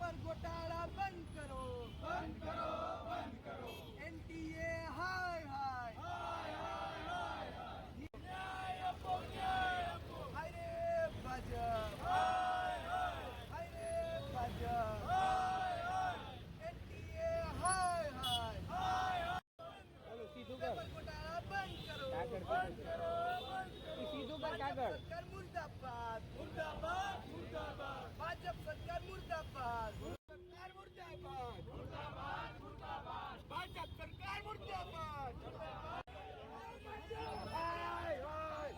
Paper ગોટાળા બંધ કરો બંધ કરો બંધ કરો. એનટીએ હાય હાય. ન્યાય આપો ન્યાય આપો. હાય રે ભાજપ. હાય હાય હાય રે ભાજપ. એનટીએ હાય હાય. પેપર ગોટાળા બંધ કરો બંધ કરો ભાજપ સરકાર મુર્દાબાદ મુર્દાબાદ મુર્દાબાદ ભાજપ સરકાર મુર્દાબાદ સરકાર મુર્દાબાદ મુર્દાબાદ મુર્દાબાદ ભાજપ સરકાર મુર્દાબાદ હાય હાય હાય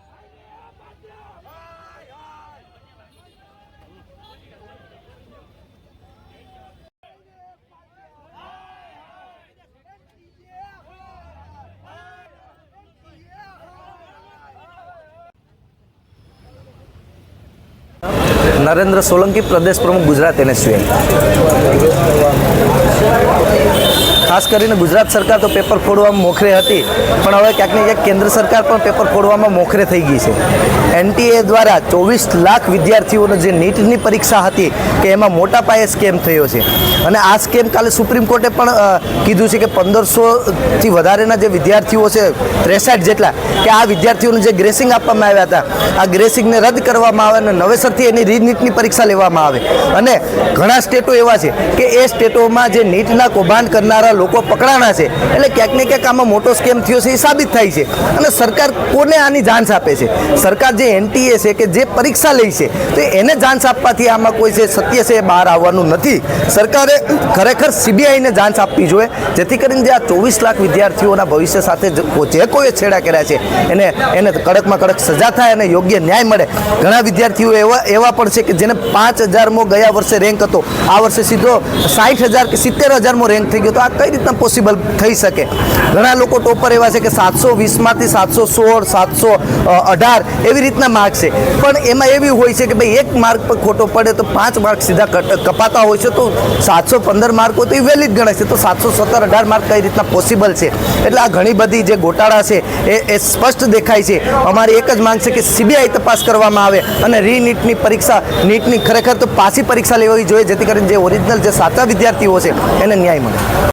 હાય નરેન્દ્ર સોલંકી પ્રદેશ પ્રમુખ ગુજરાત એનએસયુએ. ખાસ કરીને ગુજરાત સરકાર તો પેપર ફોડવામાં મોખરે હતી, પણ હવે ક્યાંક ને ક્યાંક કેન્દ્ર સરકાર પણ પેપર ફોડવામાં મોખરે થઈ ગઈ છે. એનટીએ દ્વારા ચોવીસ લાખ વિદ્યાર્થીઓનો જે નીટની પરીક્ષા હતી, કે એમાં મોટા પાયે સ્કેમ થયો છે. અને આ સ્કેમ કાલે સુપ્રીમ કોર્ટે પણ કીધું છે કે પંદરસોથી વધારેના જે વિદ્યાર્થીઓ છે, ત્રેસઠ જેટલા, કે આ વિદ્યાર્થીઓને જે ગ્રેસિંગ આપવામાં આવ્યા હતા, આ ગ્રેસિંગને રદ કરવામાં આવે અને નવેસરથી એની રીનીટની પરીક્ષા લેવામાં આવે. અને ઘણા સ્ટેટો એવા છે કે એ સ્ટેટોમાં જે નીટના કૌભાંડ કરનારા લોકો પકડાણા છે. એટલે ક્યાંક ને ક્યાંક આમાં મોટો સ્કેમ થયો છે એ સાબિત થાય છે. અને સરકાર કોને આની જાંચ આપે છે? સરકાર જે એનટીએ છે કે જે પરીક્ષા લે છે, તો એને જાંચ આપવાથી આમાં કોઈ છે સત્ય છે એ બહાર આવવાનું નથી. સરકારે ખરેખર સીબીઆઈને જાંચ આપવી જોઈએ, જેથી કરીને જે આ ચોવીસ લાખ વિદ્યાર્થીઓના ભવિષ્ય સાથે જ જે કોઈએ છેડા કર્યા છે, એને એને કડકમાં કડક સજા થાય અને યોગ્ય ન્યાય મળે. ઘણા વિદ્યાર્થીઓ એવા એવા પણ છે કે જેને પાંચ હજારમો ગયા વર્ષે રેન્ક હતો. આ વર્ષે સીધો સાઠ હજાર કે સિત્તેર હજારમો રેન્ક થઈ ગયો તો આ કઈ રીતના પોસિબલ થઈ શકે. ઘણા લોકો ટોપર એવા છે કે સાતસો વીસમાંથી સાતસો સોળ, સાતસો અઢાર એવી રીતના માર્ક છે. પણ એમાં એવી હોય છે કે ભાઈ એક માર્ક પર ખોટો પડે તો પાંચ માર્ક સીધા કપાતા હોય છે તો સાતસો પંદર માર્ક હોય તો એ વેલિડ ગણાય છે. તો સાતસો સત્તર, અઢાર માર્ક કઈ રીતના પોસિબલ છે? એટલે આ ઘણી બધી જે ગોટાળા છે એ એ સ્પષ્ટ દેખાય છે. અમારી એક જ માંગ છે કે સીબીઆઈ તપાસ કરવામાં આવે અને રીનીટની પરીક્ષા નીટની ખરેખર તો પાછી પરીક્ષા લેવી જોઈએ, જેથી કરીને જે ઓરિજિનલ જે સાચા વિદ્યાર્થીઓ છે એને ન્યાય મળે.